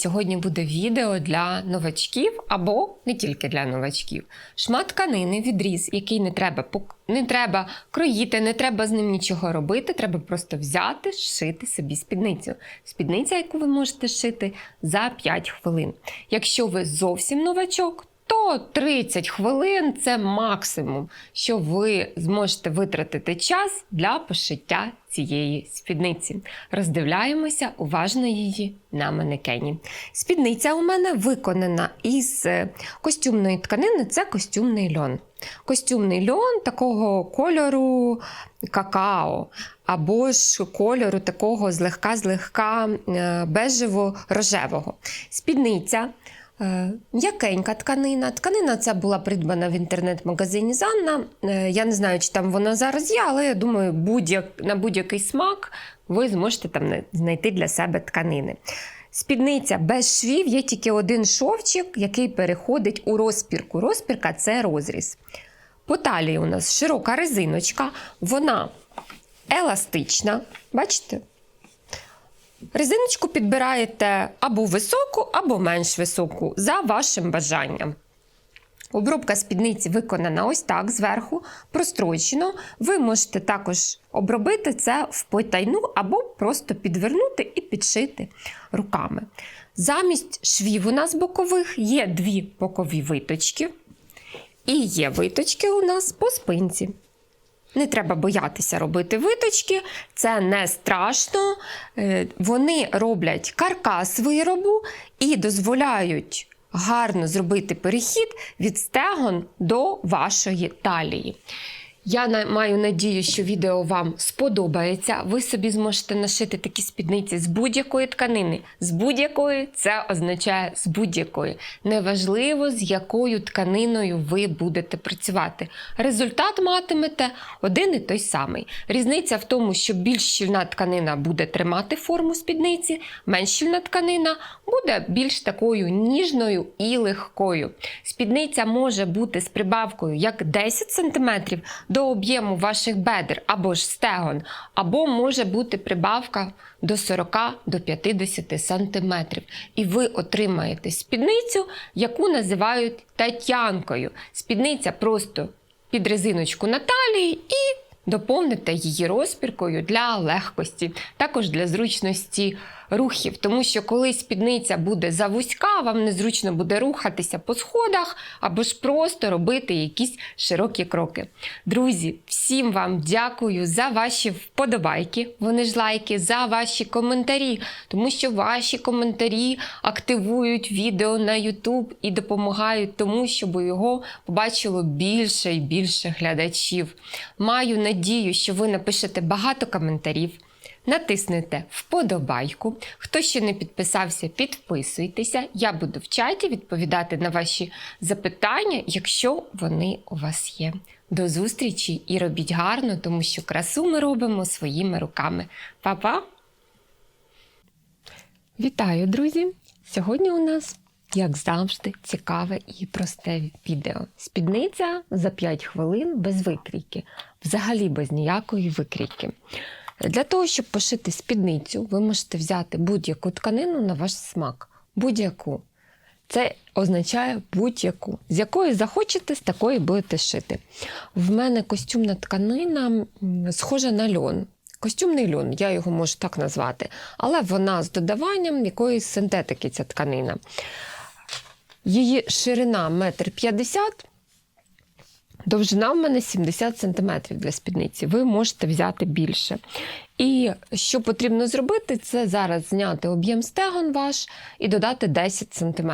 сьогодні буде відео для новачків або не тільки для новачків. Шмат тканини, відріз, який не треба не треба кроїти, не треба з ним нічого робити. Треба просто взяти, шити собі спідницю. Спідниця, яку ви можете шити за 5 хвилин. Якщо ви зовсім новачок, то 30 хвилин це максимум, що ви зможете витратити час для пошиття цієї спідниці. Роздивляємося уважно її на манекені. Спідниця у мене виконана із е, костюмної тканини, це костюмний льон. Костюмний льон такого кольору какао, або ж кольору такого злегка-злегка е, бежево-рожевого. Спідниця М'якенька тканина. Тканина ця була придбана в інтернет-магазині Занна. Е, Я не знаю, чи там вона зараз є, але я думаю, будь-як, на будь-який смак ви зможете там знайти для себе тканини. Спідниця без швів, є тільки один шовчик, який переходить у розпірку. Розпірка це розріз. По талії у нас широка резиночка, вона еластична. Бачите? Резиночку підбираєте або високу, або менш високу, за вашим бажанням. Обробка спідниці виконана ось так зверху, прострочено. Ви можете також обробити це в потайну або просто підвернути і підшити руками. Замість швів у нас бокових є дві бокові виточки, і є виточки у нас по спинці. Не треба боятися робити виточки, це не страшно. Е, Вони роблять каркас виробу і дозволяють гарно зробити перехід від стегон до вашої талії. Я маю надію, що відео вам сподобається. Ви собі зможете нашити такі спідниці з будь-якої тканини. З будь-якої це означає з будь-якої. Неважливо, з якою тканиною ви будете працювати. Результат матимете один і той самий. Різниця в тому, що більш щільна тканина буде тримати форму спідниці, менш щільна тканина буде більш такою ніжною і легкою. Спідниця може бути з прибавкою як 10 см до об'єму ваших бедер або ж стегон, або може бути прибавка до 40 до 50 см. І ви отримаєте спідницю, яку називають тетянкою. Спідниця просто під резиночку на талії і доповните її розпіркою для легкості, також для зручності рухів. Тому що коли спідниця буде завузька, вам незручно буде рухатися по сходах або ж просто робити якісь широкі кроки. Друзі, всім вам дякую за ваші вподобайки, вони ж лайки, за ваші коментарі, тому що ваші коментарі активують відео на YouTube і допомагають тому, щоб його побачило більше і більше глядачів. Маю надію, що ви напишете багато коментарів. Натиснете вподобайку. Хто ще не підписався, підписуйтеся. Я буду в чаті відповідати на ваші запитання, якщо вони у вас є. До зустрічі і робіть гарно, тому що красу ми робимо своїми руками. Па-па! Вітаю, друзі! Сьогодні у нас, як завжди, цікаве і просте відео. Спідниця за 5 хвилин без викрійки, взагалі без ніякої викрійки. Для того, щоб пошити спідницю, ви можете взяти будь-яку тканину на ваш смак. Будь-яку. Це означає будь-яку. З якої захочете, з такої будете шити. В мене костюмна тканина схожа на льон. Костюмний льон, я його можу так назвати, але вона з додаванням якоїсь синтетики, ця тканина. Її ширина 1,50 м, Довжина в мене 70 см для спідниці. Ви можете взяти більше. І що потрібно зробити, це зараз зняти об'єм стегон ваш і додати 10 см.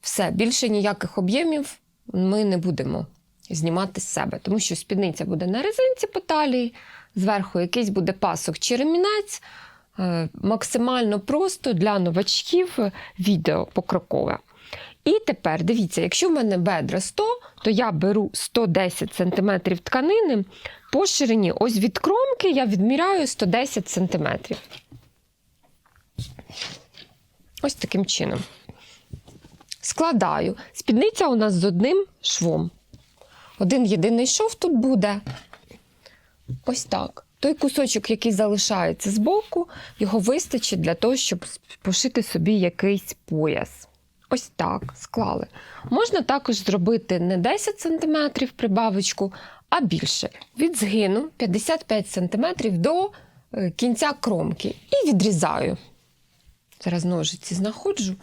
Все, більше ніяких об'ємів ми не будемо знімати з себе, тому що спідниця буде на резинці по талії, зверху якийсь буде пасок чи ремінець. Е, Максимально просто для новачків відео покрокове. І тепер дивіться, якщо в мене бедра 100, то я беру 110 см тканини по ширині. Ось від кромки я відміряю 110 см. Ось таким чином. Складаю. Спідниця у нас з одним швом. Один єдиний шов тут буде. Ось так. той кусочок, який залишається збоку, його вистачить для того, щоб пошити собі якийсь пояс. Ось так склали. Можна також зробити не 10 см прибавочку, а більше. Від згину 55 см до е, кінця кромки і відрізаю. Зараз ножиці знаходжу.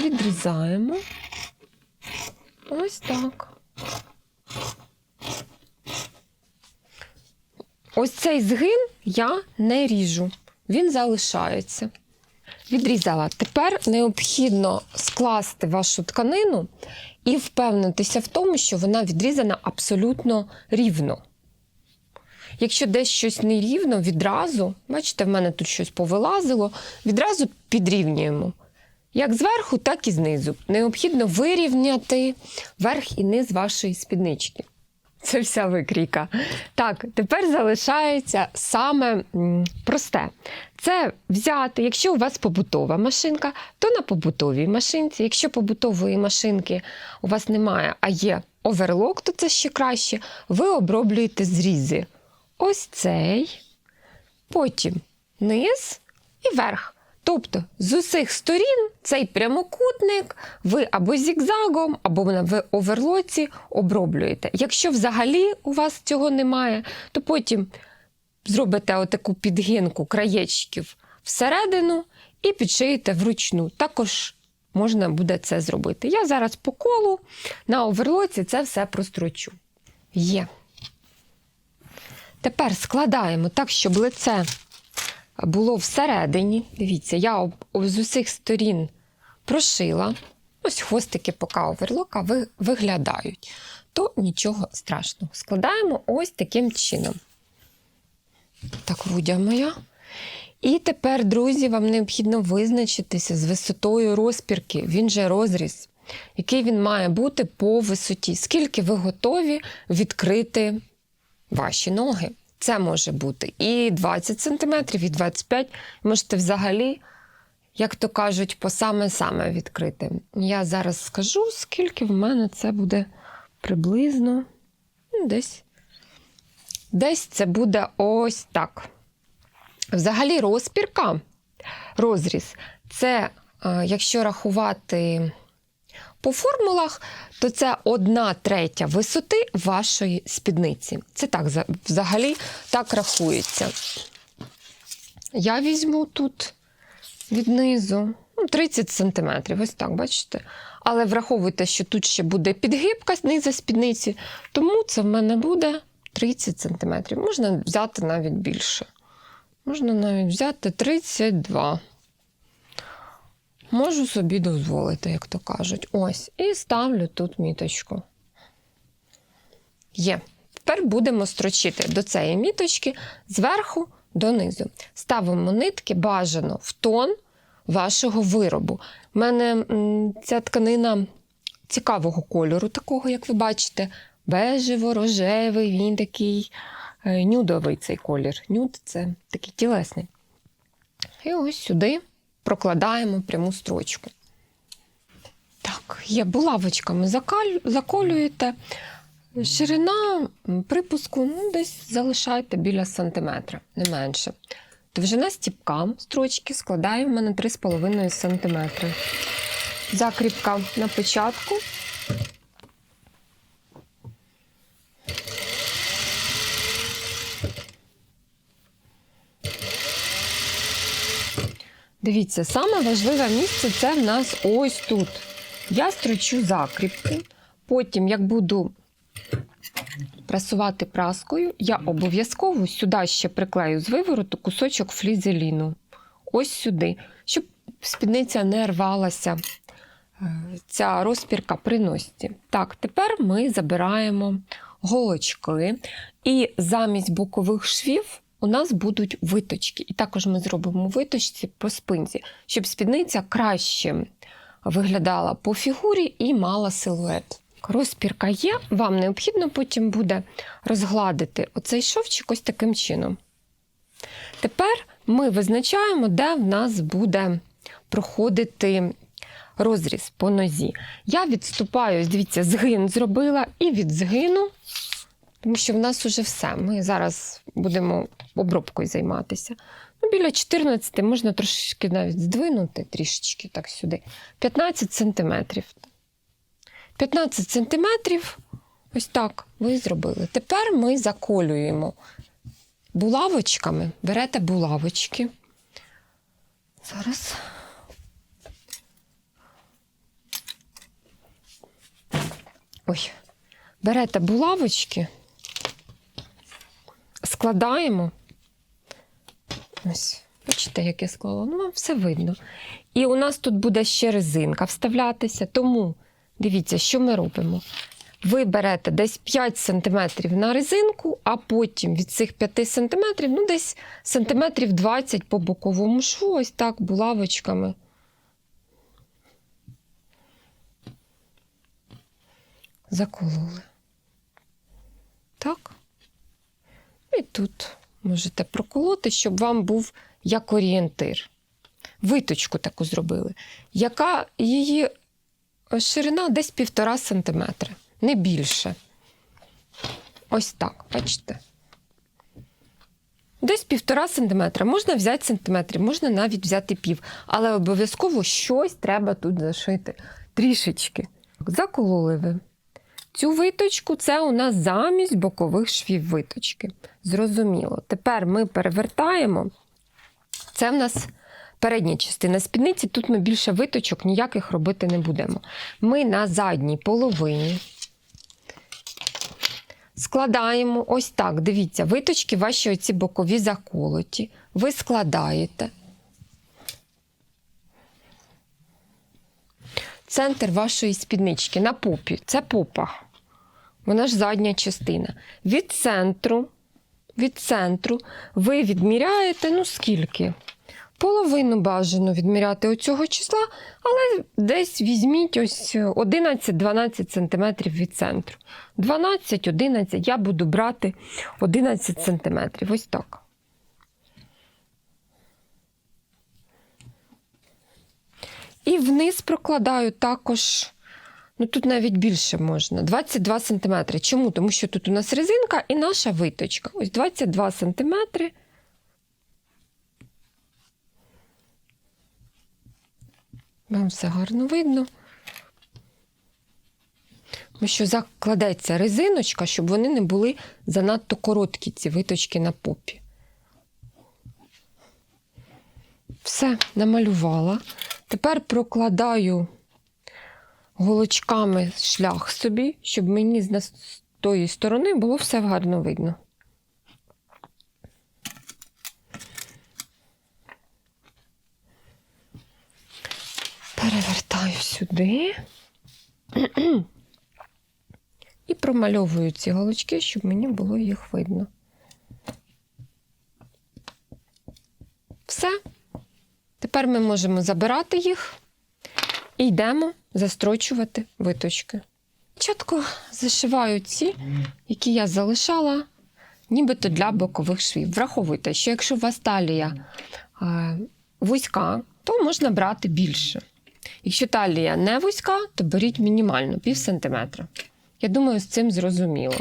Відрізаємо. Ось так. Ось цей згин я не ріжу, він залишається. Відрізала. Тепер необхідно скласти вашу тканину і впевнитися в тому, що вона відрізана абсолютно рівно. Якщо десь щось нерівно, відразу, бачите, в мене тут щось повилазило, відразу підрівнюємо. Як зверху, так і знизу. Необхідно вирівняти верх і низ вашої спіднички. Це вся викрійка. Так, тепер залишається саме просте. Це взяти, якщо у вас побутова машинка, то на побутовій машинці. Якщо побутової машинки у вас немає, а є оверлок, то це ще краще. Ви оброблюєте зрізи. Ось цей, потім низ і верх. Тобто з усіх сторін цей прямокутник ви або зігзагом, або в оверлоці оброблюєте. Якщо взагалі у вас цього немає, то потім зробите отаку підгинку краєчків всередину і підшиєте вручну. Також можна буде це зробити. Я зараз по колу на оверлоці це все прострочу. Є. Тепер складаємо так, щоб лице було всередині. Дивіться, я з усіх сторін прошила. Ось хвостики поки оверлока ви, виглядають. То нічого страшного. Складаємо ось таким чином. Так, вудя моя. І тепер, друзі, вам необхідно визначитися з висотою розпірки. Він же розріз, який він має бути по висоті. Скільки ви готові відкрити ваші ноги. Це може бути і 20 см, і 25 Можете взагалі, як то кажуть, по саме-саме відкрити. Я зараз скажу, скільки в мене це буде приблизно ну, десь. Десь це буде ось так. Взагалі, розпірка, розріз це, е, якщо рахувати по формулах, то це одна третя висоти вашої спідниці. Це так взагалі так рахується. Я візьму тут від низу ну, 30 см, ось так, бачите? Але враховуйте, що тут ще буде підгибка знизу спідниці, тому це в мене буде 30 см. Можна взяти навіть більше. Можна навіть взяти 32 Можу собі дозволити, як то кажуть. Ось. І ставлю тут міточку. Є. Тепер будемо строчити до цієї міточки зверху донизу. Ставимо нитки бажано в тон вашого виробу. У мене ця тканина цікавого кольору, такого, як ви бачите, бежево-рожевий, він такий е, нюдовий цей колір. Нюд це такий тілесний. І ось сюди прокладаємо пряму строчку. Так, є булавочками заколюєте. Ширина припуску ну, десь залишайте біля сантиметра, не менше. Довжина стіпка строчки складає в мене 3,5 см. Закріпка на початку. Дивіться, саме важливе місце це в нас ось тут. Я строчу закріпки. Потім, як буду прасувати праскою, я обов'язково сюди ще приклею з вивороту кусочок флізеліну. Ось сюди, щоб спідниця не рвалася, е, ця розпірка при носці. Так, тепер ми забираємо голочки, і замість бокових швів у нас будуть виточки. І також ми зробимо виточці по спинці, щоб спідниця краще виглядала по фігурі і мала силует. Розпірка є, вам необхідно потім буде розгладити оцей шовчик ось таким чином. Тепер ми визначаємо, де в нас буде проходити розріз по нозі. Я відступаю, дивіться, згин зробила, і від згину тому що в нас уже все. Ми зараз будемо обробкою займатися. Ну, біля 14 можна трошки навіть здвинути трішечки так сюди. 15 сантиметрів. 15 сантиметрів. Ось так ви зробили. Тепер ми заколюємо булавочками. Берете булавочки. Зараз. Ой. Берете булавочки, складаємо. Ось, бачите, як я склала? Ну, вам все видно. І у нас тут буде ще резинка вставлятися. Тому дивіться, що ми робимо. Ви берете десь 5 см на резинку, а потім від цих 5 см, ну десь сантиметрів 20 по боковому шву, ось так булавочками. Закололи. Так. І тут можете проколоти, щоб вам був як орієнтир. Виточку таку зробили, яка її ширина десь півтора сантиметра, не більше. Ось так, бачите. Десь півтора сантиметра. Можна взяти сантиметрів, можна навіть взяти пів, але обов'язково щось треба тут зашити. Трішечки. Закололи ви. Цю виточку це у нас замість бокових швів виточки. Зрозуміло. Тепер ми перевертаємо. Це в нас передня частина спідниці. Тут ми більше виточок ніяких робити не будемо. Ми на задній половині складаємо ось так. Дивіться, виточки ваші оці бокові заколоті. Ви складаєте. Центр вашої спіднички на попі. Це попа. Вона ж задня частина. Від центру, від центру ви відміряєте, ну скільки? Половину бажано відміряти оцього числа, але десь візьміть ось 11-12 см від центру. 12-11 я буду брати 11 см. Ось так. І вниз прокладаю також, ну тут навіть більше можна, 22 см. Чому? Тому що тут у нас резинка і наша виточка. Ось 22 см. Вам все гарно видно. Тому що закладеться резиночка, щоб вони не були занадто короткі, ці виточки на попі. Все, намалювала. Тепер прокладаю голочками шлях собі, щоб мені з тої сторони було все гарно видно. Перевертаю сюди і промальовую ці голочки, щоб мені було їх видно. Все. Тепер ми можемо забирати їх і йдемо застрочувати виточки. Спочатку зашиваю ці, які я залишала, нібито для бокових швів. Враховуйте, що якщо у вас талія е, вузька, то можна брати більше. Якщо талія не вузька, то беріть мінімально пів сантиметра. Я думаю, з цим зрозуміло.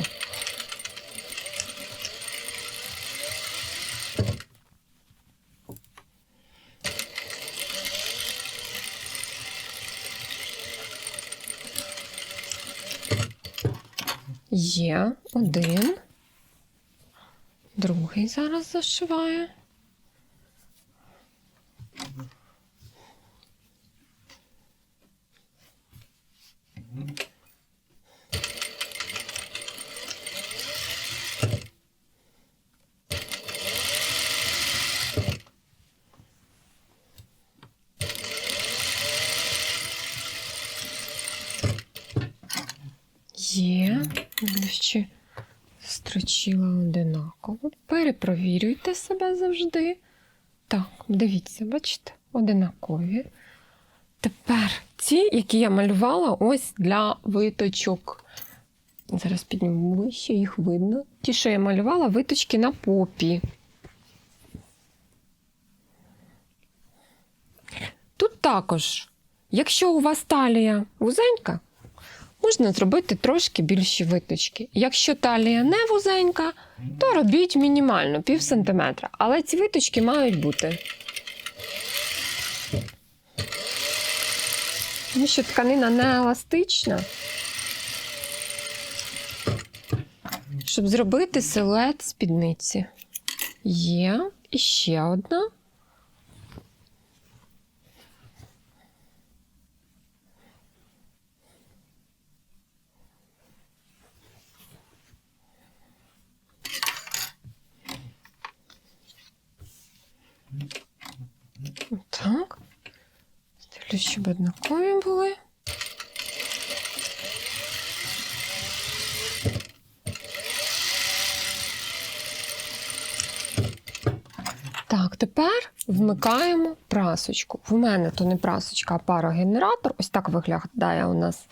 Є один. Другий зараз зашиваю. Є. Перепровірюйте себе завжди. Так, дивіться, бачите, одинакові. Тепер ці, які я малювала, ось для виточок. Зараз підніму вище, їх видно. Ті, що я малювала, виточки на попі. Тут також, якщо у вас талія вузенька, можна зробити трошки більші виточки. Якщо талія не вузенька, то робіть мінімально пів сантиметра. Але ці виточки мають бути. Тому що тканина не еластична. Щоб зробити силует спідниці. Є і ще одна. Так. Дивлюсь, щоб однакові були. Так, тепер вмикаємо прасочку. В мене то не прасочка, а парогенератор. Ось так виглядає у нас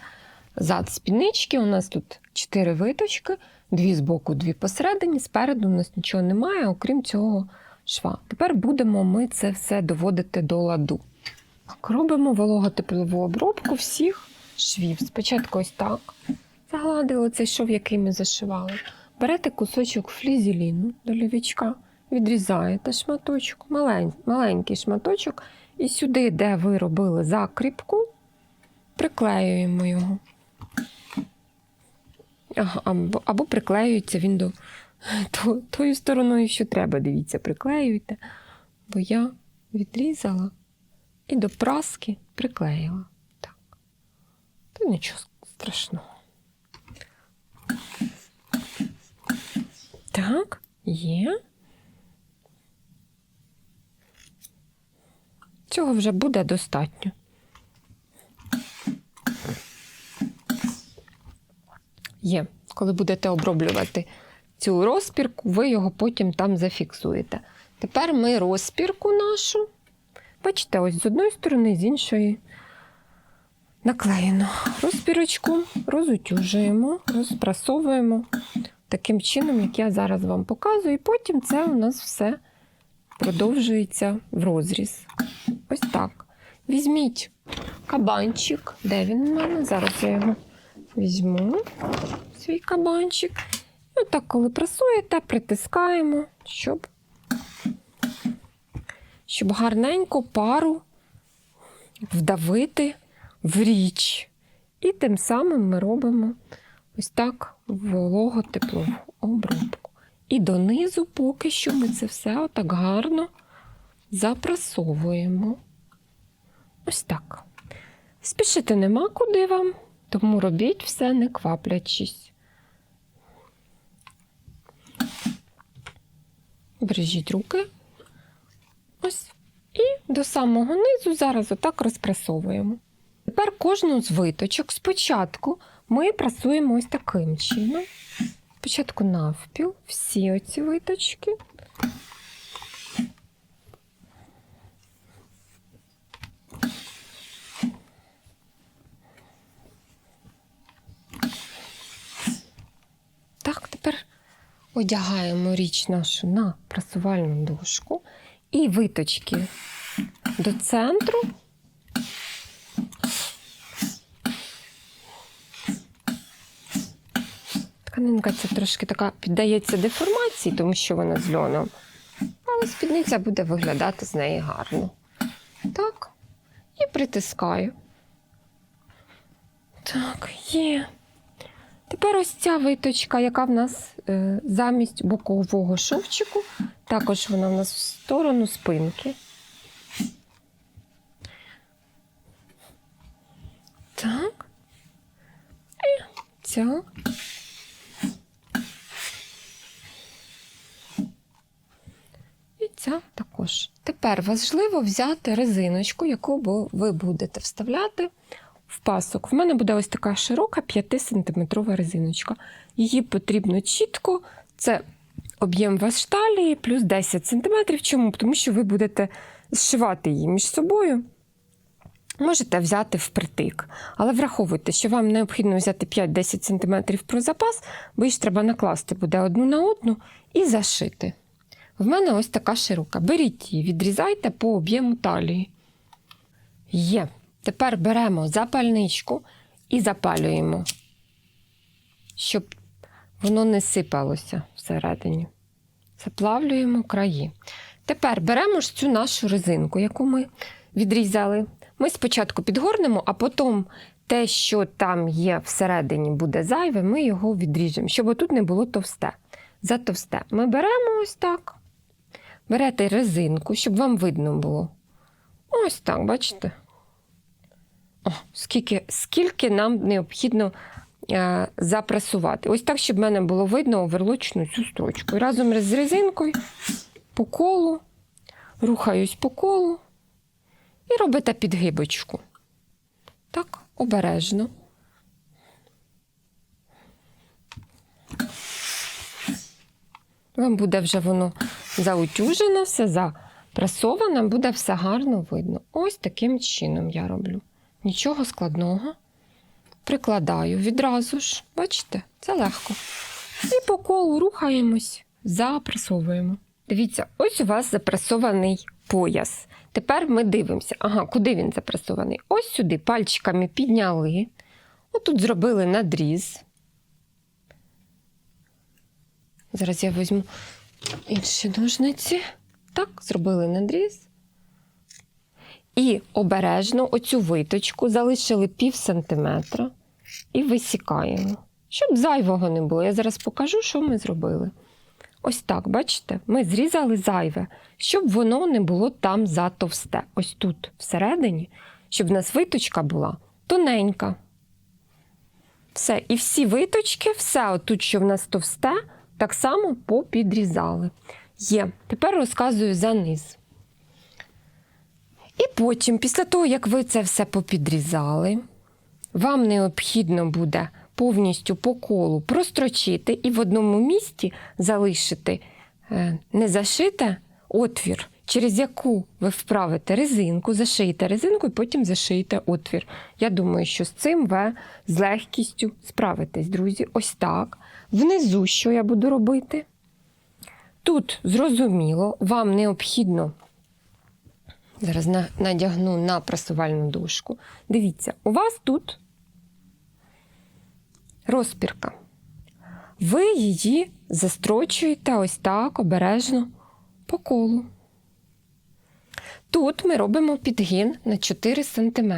зад спіднички. У нас тут 4 виточки, дві збоку, дві посередині. Спереду у нас нічого немає, окрім цього шва. Тепер будемо ми це все доводити до ладу. Робимо вологотеплову обробку всіх швів. Спочатку ось так. Загладили цей шов, який ми зашивали. Берете кусочок флізеліну до лівічка, відрізаєте шматочок, малень, маленький шматочок, і сюди, де ви робили закріпку, приклеюємо його. Або, або приклеюється він до то, тою стороною, що треба. Дивіться, приклеюйте. Бо я відрізала і до праски приклеїла. Так. Та нічого страшного. Так, є. Цього вже буде достатньо. Є. Коли будете оброблювати цю розпірку, ви його потім там зафіксуєте. Тепер ми розпірку нашу, бачите, ось з одної сторони, з іншої наклеєно. Розпірочку розутюжуємо, розпрасовуємо таким чином, як я зараз вам показую, і потім це у нас все продовжується в розріз. Ось так. Візьміть кабанчик. Де він у мене? Зараз я його візьму, свій кабанчик. І отак, коли прасуєте, притискаємо, щоб, щоб гарненько пару вдавити в річ. І тим самим ми робимо ось так волого-теплову обробку. І донизу поки що ми це все отак гарно запрасовуємо. Ось так. Спішити нема куди вам, тому робіть все не кваплячись. Бережіть руки. Ось. І до самого низу зараз отак розпресовуємо. Тепер кожну з виточок спочатку ми прасуємо ось таким чином. Спочатку навпіл, всі оці виточки. Так, тепер одягаємо річ нашу на прасувальну дошку і виточки до центру. Тканинка ця трошки така піддається деформації, тому що вона з льоном. Але спідниця буде виглядати з неї гарно. Так. І притискаю. Так, є. Тепер ось ця виточка, яка в нас е, замість бокового шовчику, також вона в нас в сторону спинки. Так. І ця. І ця також. Тепер важливо взяти резиночку, яку ви будете вставляти в пасок. В мене буде ось така широка 5-сантиметрова резиночка. Її потрібно чітко. Це об'єм ваш талії плюс 10 см. Чому? Тому що ви будете зшивати її між собою. Можете взяти впритик, але враховуйте, що вам необхідно взяти 5-10 см про запас, бо їх треба накласти буде одну на одну і зашити. В мене ось така широка. Беріть її, відрізайте по об'єму талії. Є. Тепер беремо запальничку і запалюємо щоб воно не сипалося всередині. Заплавлюємо краї. Тепер беремо ж цю нашу резинку, яку ми відрізали. Ми спочатку підгорнемо, а потім те, що там є всередині, буде зайве, ми його відріжемо, щоб отут не було товсте. Затовсте. Ми беремо ось так. Берете резинку, щоб вам видно було. Ось так, бачите? О, скільки, скільки нам необхідно е, запресувати. Ось так, щоб в мене було видно оверлочну цю строчку. Разом з резинкою по колу, рухаюсь по колу і робите підгибочку. Так, обережно. Вам буде вже воно заутюжено, все запресоване, буде все гарно видно. Ось таким чином я роблю. Нічого складного. Прикладаю відразу ж, бачите, це легко. І по колу рухаємось, запресовуємо. Дивіться, ось у вас запресований пояс. Тепер ми дивимося, ага, куди він запресований? Ось сюди пальчиками підняли. Отут зробили надріз. Зараз я візьму інші ножниці. Так, зробили надріз. І обережно оцю виточку залишили пів сантиметра і висікаємо, щоб зайвого не було. Я зараз покажу, що ми зробили. Ось так, бачите, ми зрізали зайве, щоб воно не було там затовсте. Ось тут, всередині, щоб в нас виточка була тоненька. Все, і всі виточки, все отут, що в нас товсте, так само попідрізали. Є. Тепер розказую за низ. І потім, після того, як ви це все попідрізали, вам необхідно буде повністю по колу прострочити і в одному місці залишити е, не зашите отвір, через яку ви вправите резинку, зашиєте резинку і потім зашиєте отвір. Я думаю, що з цим ви з легкістю справитесь, друзі. Ось так. Внизу, що я буду робити? Тут зрозуміло, вам необхідно. Зараз на- надягну на прасувальну дошку. Дивіться, у вас тут розпірка. Ви її застрочуєте ось так обережно по колу. Тут ми робимо підгін на 4 см.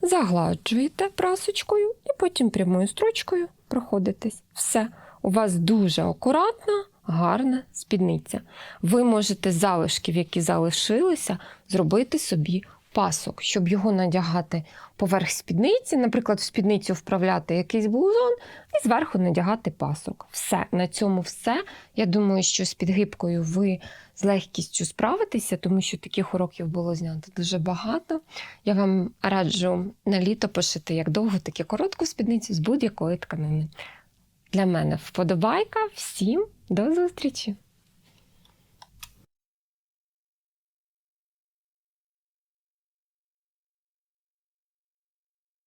Загладжуєте прасочкою і потім прямою строчкою проходитесь. Все. У вас дуже акуратна, гарна спідниця. Ви можете з залишків, які залишилися, зробити собі пасок, щоб його надягати поверх спідниці, наприклад, в спідницю вправляти якийсь блузон і зверху надягати пасок. Все, на цьому все. Я думаю, що з підгибкою ви з легкістю справитеся, тому що таких уроків було знято дуже багато. Я вам раджу на літо пошити як довгу, так і коротку спідницю з будь-якої тканини. Для мене вподобайка. Всім до зустрічі!